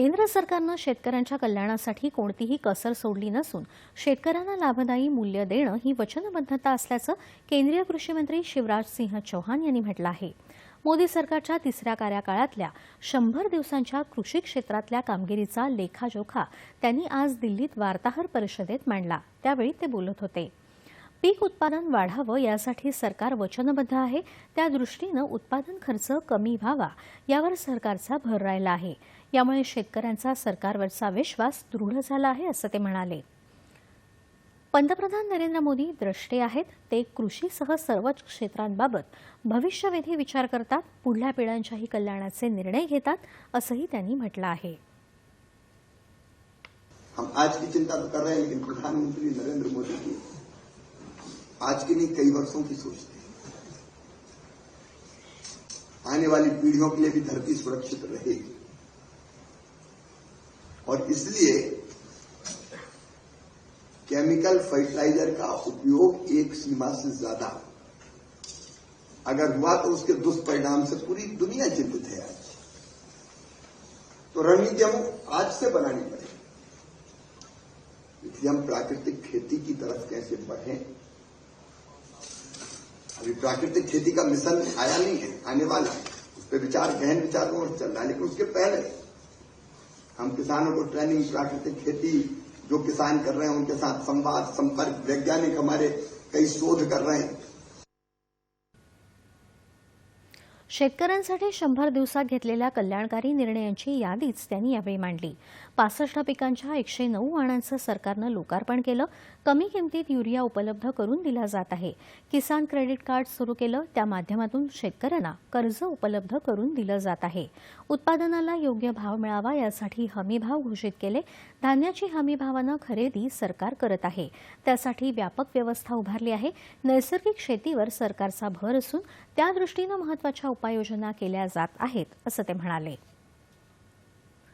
केंद्र सरकारनं शेतकऱ्यांच्या कल्याणासाठी कोणतीही कसर सोडली नसून शेतकऱ्यांना लाभदायी मूल्य देणं ही वचनबद्धता असल्याचं केंद्रीय कृषीमंत्री शिवराज सिंह चौहान यांनी म्हटलं आहे. मोदी सरकारच्या तिसऱ्या कार्यकाळातल्या शंभर दिवसांच्या कृषी क्षेत्रातल्या कामगिरीचा लेखाजोखा त्यांनी आज दिल्लीत वार्ताहर परिषदेत मांडला. त्यावेळी ते बोलत होते. पीक उत्पादन वाढावं यासाठी सरकार वचनबद्ध आहे. त्या दृष्टीनं उत्पादन खर्च कमी व्हावा यावर सरकारचा भर राहिला आहे. यामुळे शेतकऱ्यांचा सरकारवरचा विश्वास दृढ झाला आहे असं ते म्हणाले. पंतप्रधान नरेंद्र मोदी द्रष्टे आहेत. ते कृषीसह सर्वच क्षेत्रांबाबत भविष्यवेधी विचार करतात पुढल्या पिढ्यांच्याही कल्याणाचे निर्णय घेतात असंही त्यांनी म्हटलं आहे. हम आज की चिंता तो कर रहे हैं लेकिन प्रधानमंत्री नरेंद्र मोदी की आज के नहीं कई वर्षों की सोचते हैं आने वाली पीढ़ियों के लिए भी धरती सुरक्षित रहेगी। और इसलिए केमिकल फर्टिलाइज़र का उपयोग एक सीमा से ज़्यादा। अगर हुआ तो उसके दुष्परिणाम से पूरी दुनिया चिंतित है आज। तो रणनीति हम आज से बनानी पड़ेगी। हम प्राकृतिक खेती की तरफ़ कैसे बढ़े अभी प्राकृतिक खेती का मिशन आया नहीं है, आने वाला है। उस पर विचार, गहन विचार विमर्श चल रहा है, लेकिन उसके पहले हम किसानों को ट्रेनिंग प्राकृतिक खेती जो किसान कर रहे हैं, उनके साथ संवाद, संपर्क, वैज्ञानिक हमारे कई शोध कर रहे हैं। शेतकऱ्यांसाठी शंभर दिवसात घेतलेल्या कल्याणकारी निर्णयांची यादीच त्यांनी यावेळी मांडली. पासष्ट पिकांच्या एकशे नऊ वाणांचं सरकारनं लोकार्पण केलं. कमी किमतीत युरिया उपलब्ध करून दिला जात आहे. किसान क्रेडिट कार्ड सुरू केलं. त्या माध्यमातून शेतकऱ्यांना कर्ज उपलब्ध करून दिलं जात आहे. उत्पादनाला योग्य भाव मिळावा यासाठी हमीभाव घोषित केले. धान्याची हमीभावानं खरेदी सरकार करत आहे. त्यासाठी व्यापक व्यवस्था उभारली आहे. नैसर्गिक शेतीवर सरकारचा भर असून त्या दृष्टीनं महत्त्वाच्या उपाययोजना केल्या जात आहेत असं ते म्हणाले.